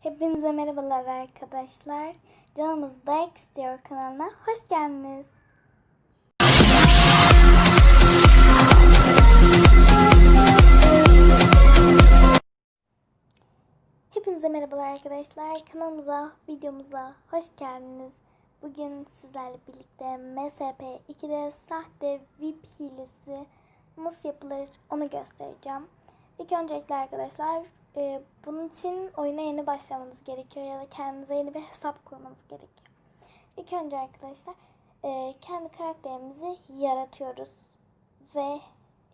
Hepinize merhabalar arkadaşlar. Canımız Dayak istiyor kanalına hoş geldiniz. Hepinize merhabalar arkadaşlar. Kanalımıza, videomuza hoş geldiniz. Bugün sizlerle birlikte MSP2'de sahte VIP hilesi nasıl yapılır onu göstereceğim. İlk öncelikle arkadaşlar e, bunun için oyuna yeni başlamanız gerekiyor ya da kendinize yeni bir hesap kurmanız gerekiyor. İlk önce arkadaşlar e, kendi karakterimizi yaratıyoruz ve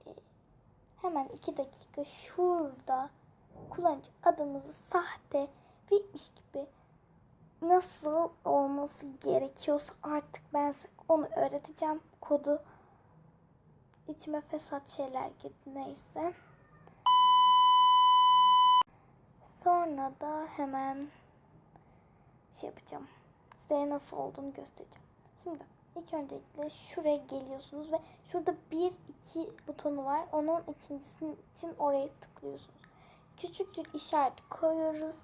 e, hemen 2 dakika şurada kullanıcı adımızı sahte bitmiş gibi nasıl olması gerekiyorsa artık ben onu öğreteceğim. Kodu içime fesat şeyler girdi neyse. Sonra da hemen şey yapacağım. Size nasıl olduğunu göstereceğim. Şimdi ilk öncelikle şuraya geliyorsunuz ve şurada bir iki butonu var. Onun ikincisinin için oraya tıklıyorsunuz. Küçük bir işaret koyuyoruz.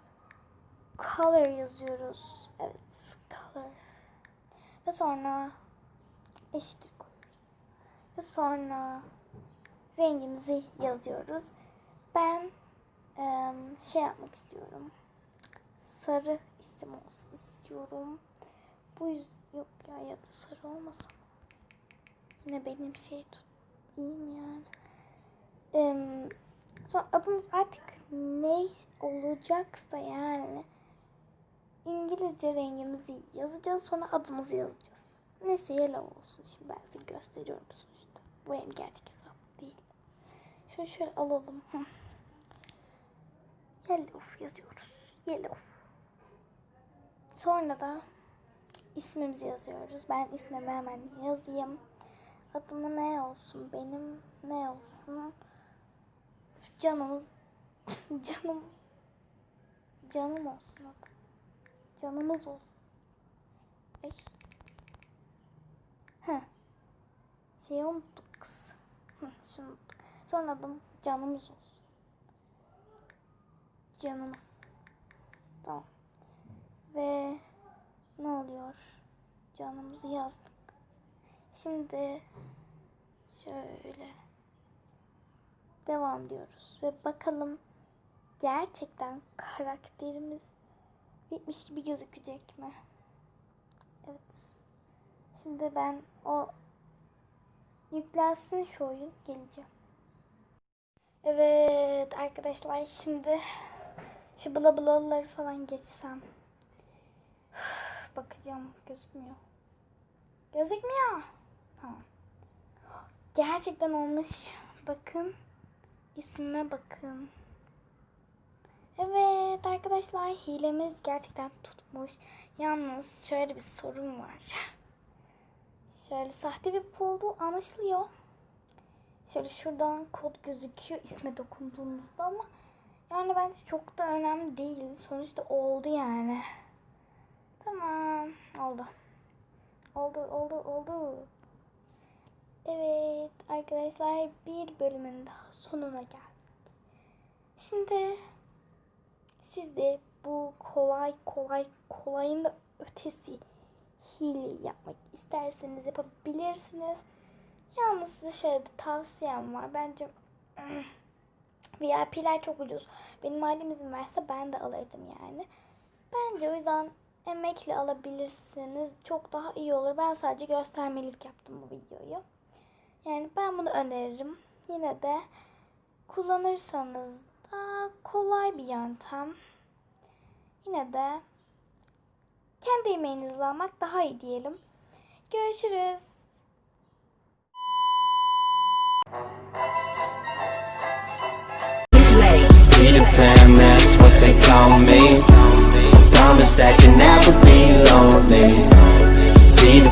Color yazıyoruz. Evet, color. Ve sonra eşittir koyuyoruz. Ve sonra rengimizi yazıyoruz. Ben şey yapmak istiyorum. Sarı isim olsun istiyorum. Bu yok ya ya da sarı olmasa. Yine benim şey tut. İyi mi yani? Eee, sonra adınız artık ne olacaksa yani İngilizce rengimizi yazacağız sonra adımızı yazacağız. Neyse yellow olsun şimdi ben size gösteriyorum sonuçta. Bu benim gerçek hesabım değil. Şunu şöyle alalım. Yellow yazıyoruz. Yellow. Sonra da ismimizi yazıyoruz. Ben ismimi hemen yazayım. Adımı ne olsun? Benim ne olsun? Canım. Canım. Canım olsun. Canımız olsun. Ay. Heh. Şeyi unuttuk kız. Şunu unuttuk. Sonra adım canımız olsun. Canımız. Tamam. Ve ne oluyor? Canımızı yazdık. Şimdi şöyle devam diyoruz ve bakalım gerçekten karakterimiz bitmiş gibi gözükecek mi? Evet. Şimdi ben o yüklensin şu oyun geleceğim. Evet arkadaşlar şimdi şu bla blaları falan geçsem. Bakacağım gözükmüyor. Gözükmüyor. Tamam. Gerçekten olmuş. Bakın. İsmime bakın. Evet arkadaşlar hilemiz gerçekten tutmuş. Yalnız şöyle bir sorun var. Şöyle sahte bir olduğu anlaşılıyor. Şöyle şuradan kod gözüküyor isme dokunduğunuzda ama yani bence çok da önemli değil. Sonuçta oldu yani. Tamam oldu. Oldu oldu oldu. Evet arkadaşlar bir bölümün daha sonuna geldik. Şimdi siz de bu kolay kolay kolayın da ötesi hile yapmak isterseniz yapabilirsiniz. Yalnız size şöyle bir tavsiyem var. Bence VIP'ler çok ucuz. Benim ailem izin verse ben de alırdım yani. Bence o yüzden emekli alabilirsiniz. Çok daha iyi olur. Ben sadece göstermelik yaptım bu videoyu. Yani ben bunu öneririm. Yine de kullanırsanız da kolay bir yöntem. Yine de kendi emeğinizle almak daha iyi diyelim. Görüşürüz. Peter Pan, that's what they call me. Promise that you never be lonely. Peter